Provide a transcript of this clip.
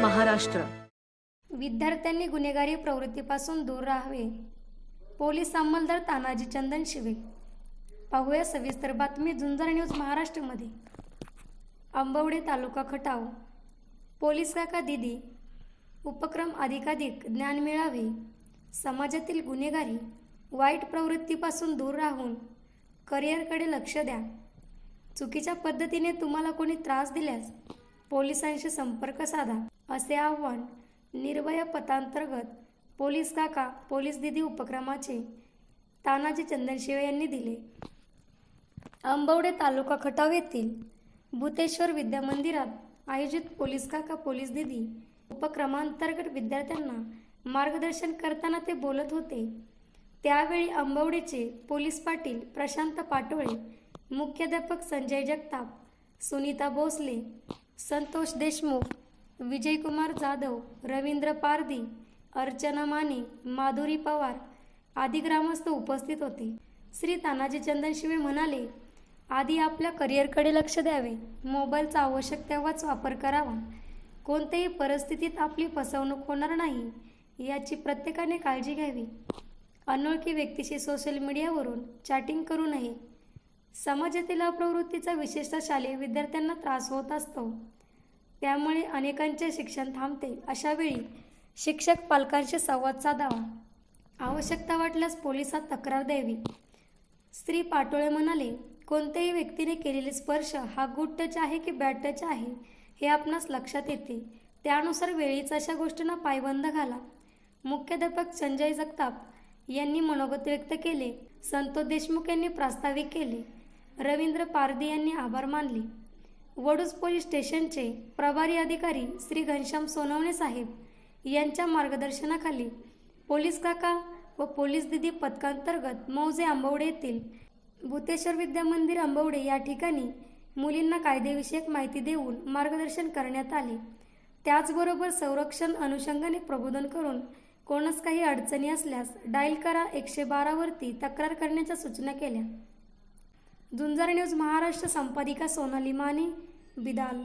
महाराष्ट्र. विद्यार्थ्यांनी गुन्हेगारी प्रवृत्तीपासून दूर राहावे. पोलीस अंमलदार तानाजी चंदन शिवे. पाहूया सविस्तर बातमी झुंजार न्यूज महाराष्ट्रमध्ये. आंबवडे तालुका खटाव. पोलीस काका दिदी. उपक्रम अधिकाधिक ज्ञान मिळावे. समाजातील गुन्हेगारी वाईट प्रवृत्तीपासून दूर राहून करिअरकडे लक्ष द्या. चुकीच्या पद्धतीने तुम्हाला कोणी त्रास दिल्यास पोलिसांशी संपर्क साधा. असे आव्हान निर्भय पथांतर्गत पोलीस काका पोलीस दिदी उपक्रमाचे तानाजी चंदनशिवे यांनी दिले. आंबवडे तालुका खटाव येथील भूतेश्वर विद्या मंदिरात आयोजित पोलीस काका पोलीस दिदी उपक्रमांतर्गत विद्यार्थ्यांना मार्गदर्शन करताना ते बोलत होते. त्यावेळी आंबवडेचे पोलीस पाटील प्रशांत पाटोळे मुख्याध्यापक संजय जगताप सुनीता भोसले संतोष देशमुख विजयकुमार जाधव रवींद्र पारदी अर्चना माने माधुरी पवार आदी ग्रामस्थ उपस्थित होते. श्री तानाजी चंदनशिवे म्हणाले आधी आपल्या करिअरकडे लक्ष द्यावे. मोबाईलचा आवश्यक तेव्हाच वापर करावा. कोणत्याही परिस्थितीत आपली फसवणूक होणार नाही. याची प्रत्येकाने काळजी घ्यावी. अनोळखी व्यक्तीशी सोशल मीडियावरून चॅटिंग करू नये. समाजातील अप्रवृत्तीचा विशेषतः शालेय विद्यार्थ्यांना त्रास होत असतो. त्यामुळे अनेकांचे शिक्षण थांबते. अशावेळी शिक्षक पालकांशी संवाद साधावा. आवश्यकता वाटल्यास पोलिसात तक्रार द्यावी. स्त्री पाटोळे म्हणाले कोणत्याही व्यक्तीने केलेले स्पर्श हा गुड टच आहे की बॅड टच आहे हे आपणास लक्षात येते. त्यानुसार वेळीच अशा गोष्टींना पायबंद घाला. मुख्याध्यापक संजय जगताप यांनी मनोगत व्यक्त केले. संतोष देशमुख यांनी प्रास्ताविक केले. रवींद्र पारदी यांनी आभार मानले. वडूज पोलीस स्टेशनचे प्रभारी अधिकारी श्री घनश्याम सोनवणे साहेब यांच्या मार्गदर्शनाखाली पोलीस काका व पोलीस दिदी पथकांतर्गत मौजे आंबवडे येथील भूतेश्वर विद्या मंदिर आंबवडे या ठिकाणी मुलींना कायदेविषयक माहिती देऊन मार्गदर्शन करण्यात आले. त्याचबरोबर संरक्षण अनुषंगाने प्रबोधन करून कोणास काही अडचणी असल्यास डायल करा एकशे बारावरती तक्रार करण्याच्या सूचना केल्या. झुंजार न्यूज महाराष्ट्र संपादिका सोनाली माने बिदाल.